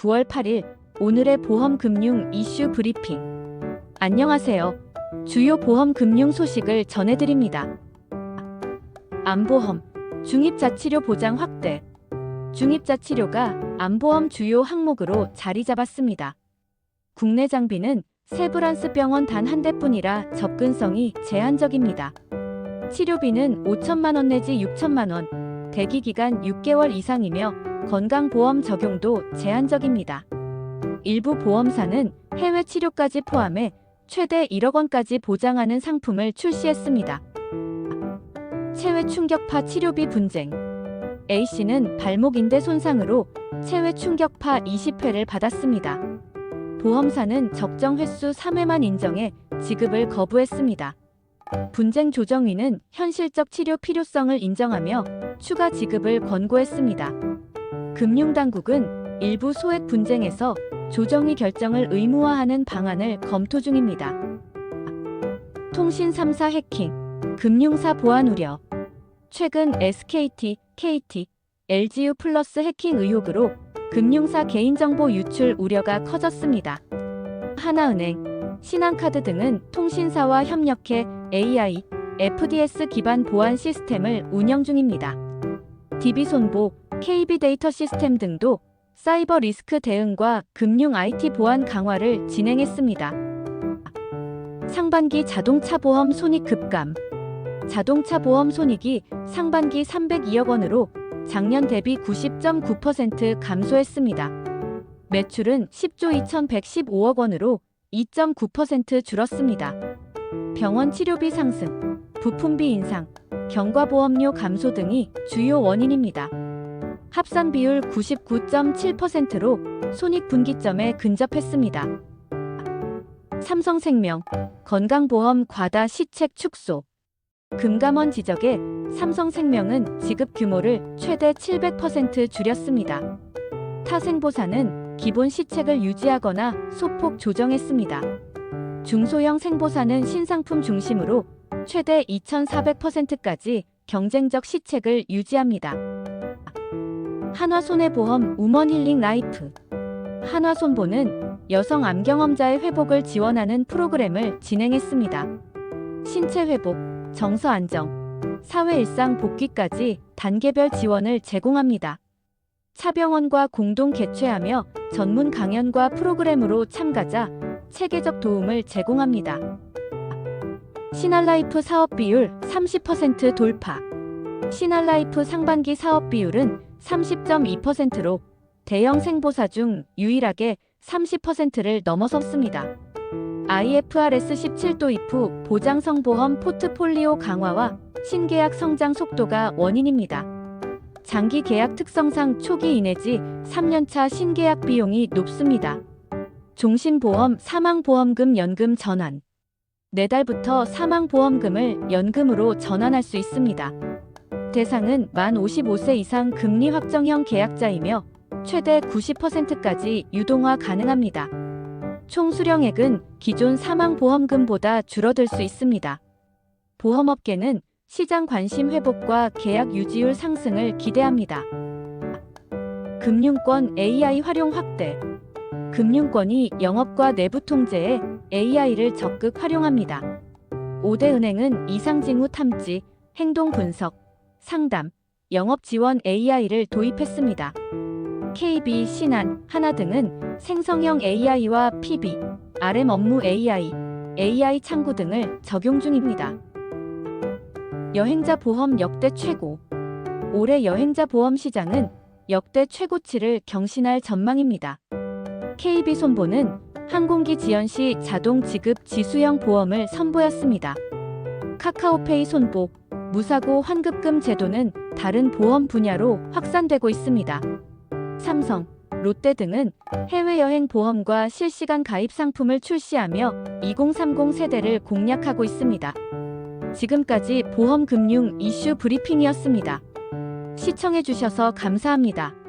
9월 8일 오늘의 보험 금융 이슈 브리핑. 안녕하세요. 주요 보험 금융 소식을 전해드립니다. 암보험, 중입자치료 보장 확대. 중입자치료가 암보험 주요 항목으로 자리 잡았습니다. 국내 장비는 세브란스 병원 단 한 대뿐이라 접근성이 제한적입니다. 치료비는 5천만 원 내지 6천만 원, 대기 기간 6개월 이상이며 건강보험 적용도 제한적입니다. 일부 보험사는 해외 치료까지 포함해 최대 1억 원까지 보장하는 상품을 출시했습니다. 체외 충격파 치료비 분쟁. A씨는 발목 인대 손상으로 체외 충격파 20회를 받았습니다. 보험사는 적정 횟수 3회만 인정해 지급을 거부했습니다. 분쟁 조정위는 현실적 치료 필요성을 인정하며 추가 지급을 권고했습니다. 금융당국은 일부 소액 분쟁에서 조정위 결정을 의무화하는 방안을 검토 중입니다. 통신 3사 해킹, 금융사 보안 우려. 최근 SKT, KT, LGU 플러스 해킹 의혹으로 금융사 개인정보 유출 우려가 커졌습니다. 하나은행, 신한카드 등은 통신사와 협력해 AI, FDS 기반 보안 시스템을 운영 중입니다. DB손보, KB데이터 시스템 등도 사이버 리스크 대응과 금융 IT 보안 강화를 진행했습니다. 상반기 자동차 보험 손익 급감. 자동차 보험 손익이 상반기 302억 원으로 작년 대비 90.9% 감소했습니다. 매출은 10조 2115억 원으로 2.9% 줄었습니다. 병원 치료비 상승, 부품비 인상, 경과보험료 감소 등이 주요 원인입니다. 합산 비율 99.7%로 손익분기점에 근접했습니다. 삼성생명, 건강보험 과다 시책 축소. 금감원 지적에 삼성생명은 지급 규모를 최대 700% 줄였습니다. 타생보사는 기본 시책을 유지하거나 소폭 조정했습니다. 중소형 생보사는 신상품 중심으로 최대 2,400%까지 경쟁적 시책을 유지합니다. 한화손해보험 우먼힐링 라이프 한화손보는 여성 암 경험자의 회복을 지원하는 프로그램을 진행했습니다. 신체 회복, 정서 안정, 사회 일상 복귀까지 단계별 지원을 제공합니다. 차병원과 공동 개최하며 전문 강연과 프로그램으로 참가자 체계적 도움을 제공합니다. 신한라이프 사업 비율 30% 돌파. 신한라이프 상반기 사업 비율은 30.2%로 대형 생보사 중 유일하게 30%를 넘어섰습니다. IFRS 17 도입 후 보장성 보험 포트폴리오 강화와 신계약 성장 속도가 원인입니다. 장기 계약 특성상 초기 이내지 3년차 신계약 비용이 높습니다. 종신보험 사망보험금 연금 전환. 내달부터 사망보험금을 연금으로 전환할 수 있습니다. 대상은 만 55세 이상 금리 확정형 계약자이며 최대 90%까지 유동화 가능합니다. 총 수령액은 기존 사망보험금보다 줄어들 수 있습니다. 보험업계는 시장 관심 회복과 계약 유지율 상승을 기대합니다. 금융권 AI 활용 확대. 금융권이 영업과 내부 통제에 AI를 적극 활용합니다. 5대 은행은 이상징후 탐지, 행동 분석, 상담, 영업 지원 AI를 도입했습니다. KB, 신한, 하나 등은 생성형 AI와 PB, RM 업무 AI, AI 창구 등을 적용 중입니다. 여행자 보험 역대 최고. 올해 여행자 보험 시장은 역대 최고치를 경신할 전망입니다. KB손보는 항공기 지연 시 자동 지급 지수형 보험을 선보였습니다. 카카오페이 손보, 무사고 환급금 제도는 다른 보험 분야로 확산되고 있습니다. 삼성, 롯데 등은 해외여행 보험과 실시간 가입 상품을 출시하며 2030 세대를 공략하고 있습니다. 지금까지 보험 금융 이슈 브리핑이었습니다. 시청해주셔서 감사합니다.